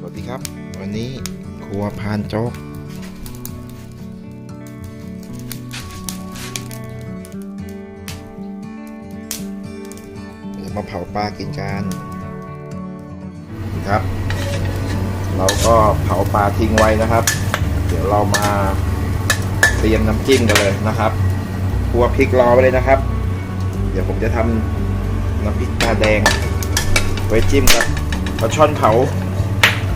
สวัสดีครับ วันนี้ครัวพานโจ๊กมาเผาปลากินกันครับ เราก็เผาปลาทิ้งไว้นะครับ เดี๋ยวเรามาเตรียมน้ำจิ้มกันเลยนะครับครัวพริกรอไว้เลยนะครับ เดี๋ยวผมจะทำน้ำพริกตาแดง ไว้จิ้มกับปลาช่อนเผา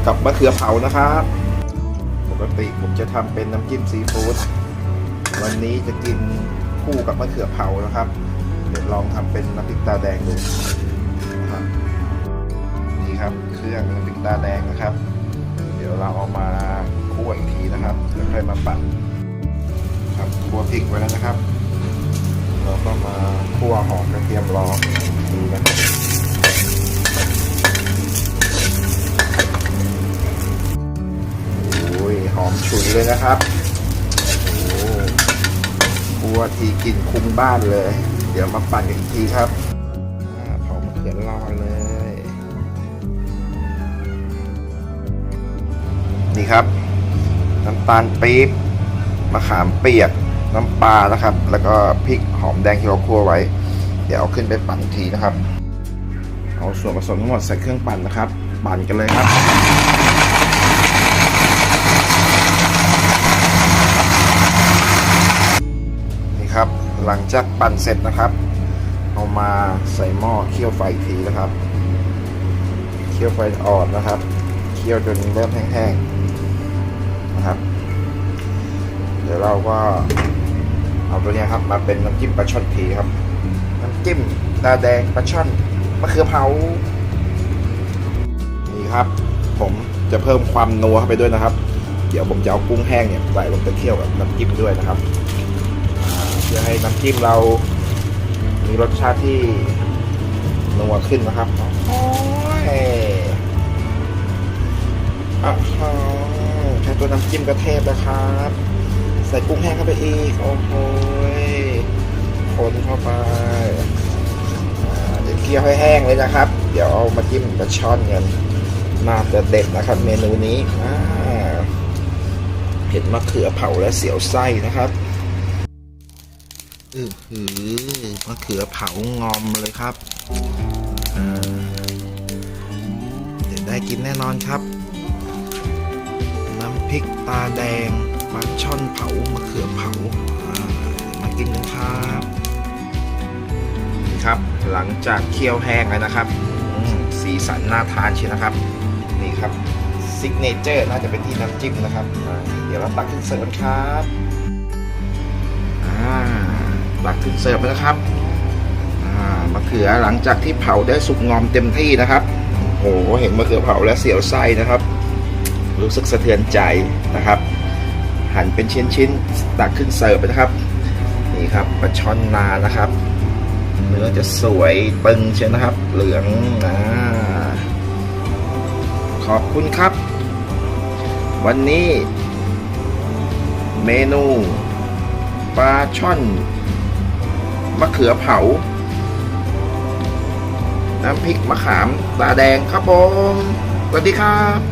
กับมะเขือเผานะครับ ปกติผมจะทำเป็นน้ำจิ้มซีฟู้ดวันนี้จะกินคู่กับมะเขือเผานะครับ เดี๋ยวลองทำเป็นน้ำพริกตาแดงดูนะครับนี่ครับเครื่องน้ำพริกตาแดงนะครับ เดี๋ยวเราเอามาคั่วอีกทีนะครับแล้วค่อยมาปั่นครับคั่วพริกไว้แล้วนะครับ เราก็มาคั่วหอมกระเทียมรอดูนะครับ เลยนะครับโอ้บัวทีกินคุ้มบ้านเลย เดี๋ยวมาปั่นกันอีกทีครับเผามะเขือรอเลย นี่ครับ น้ำตาลปี๊บมะขามเปียกน้ำปลานะครับ แล้วก็พริกหอมแดงที่เราคั่วไว้ เดี๋ยวเอาขึ้นไปปั่นทีนะครับ เอาส่วนผสมทั้งหมดใส่เครื่องปั่นนะครับ ปั่นกันเลยครับ หลังจากปั่นเสร็จนะครับ เอามาใส่หม้อเคี่ยวไฟอีกทีนะครับ เคี่ยวไฟอ่อนนะครับ เคี่ยวจนเริ่มแห้งๆนะครับ เดี๋ยวเราก็เอาตัวนี้ครับมาเป็นน้ำจิ้มปลาช่อนผีครับ น้ำจิ้มตาแดงปลาช่อนมะเขือเผา นี่ครับ ผมจะเพิ่มความนัวเข้าไปด้วยนะครับ เดี๋ยวผมจะเอากุ้งแห้งเนี่ยใส่ลงไปเคี่ยวกับน้ำจิ้มด้วยนะครับ พื่อให้น้ำจิ้มเรามีรสชาติที่นัวขึ้นนะครับโอ้ยอะแค่ตัวน้ำจิ้มก็เทพแล้วครับ ใส่กุ้งแห้งเข้าไปอีก โอ้โหยคนเข้าไปเดี๋ยวเคี่ยวให้แห้งเลยนะครับ เดี๋ยวเอามาจิ้มกับช่อนกันน่าจะเด็ดนะครับ เมนูนี้เห็ดมะเขือเผาและเสียวไส้นะครับ อือหือมะเขือเผางอมเลยครับเดี๋ยวได้กินแน่นอนครับ น้ำพริกตาแดงปลาช่อนเผามะเขือเผามากินกันครับนี่ครับ หลังจากเคี่ยวแห้งแล้วนะครับ สีสันน่าทานเชียวนะครับ นี่ครับซิกเนเจอร์น่าจะเป็นที่น้ำจิ้มนะครับ เดี๋ยวเราตักขึ้นเสิร์ฟกันครับอ่า ตักขึ้นเสิร์ฟแล้วนะครับมะเขือหลังจากที่เผาได้สุกงอมเต็มที่นะครับโอ้โหเห็นมะเขือเผาแล้วเสียวไส้นะครับ รู้สึกสะเทือนใจนะครับ หั่นเป็นชิ้นๆตักขึ้นเสิร์ฟไปนะครับ นี่ครับปลาช่อนนานะครับเนื้อจะสวยตึงเชียวนะครับ เหลืองอ่าขอบคุณครับ วันนี้ เมนูปลาช่อน มะเขือเผา น้ำพริกมะขามตาแดงครับผมสวัสดีครับ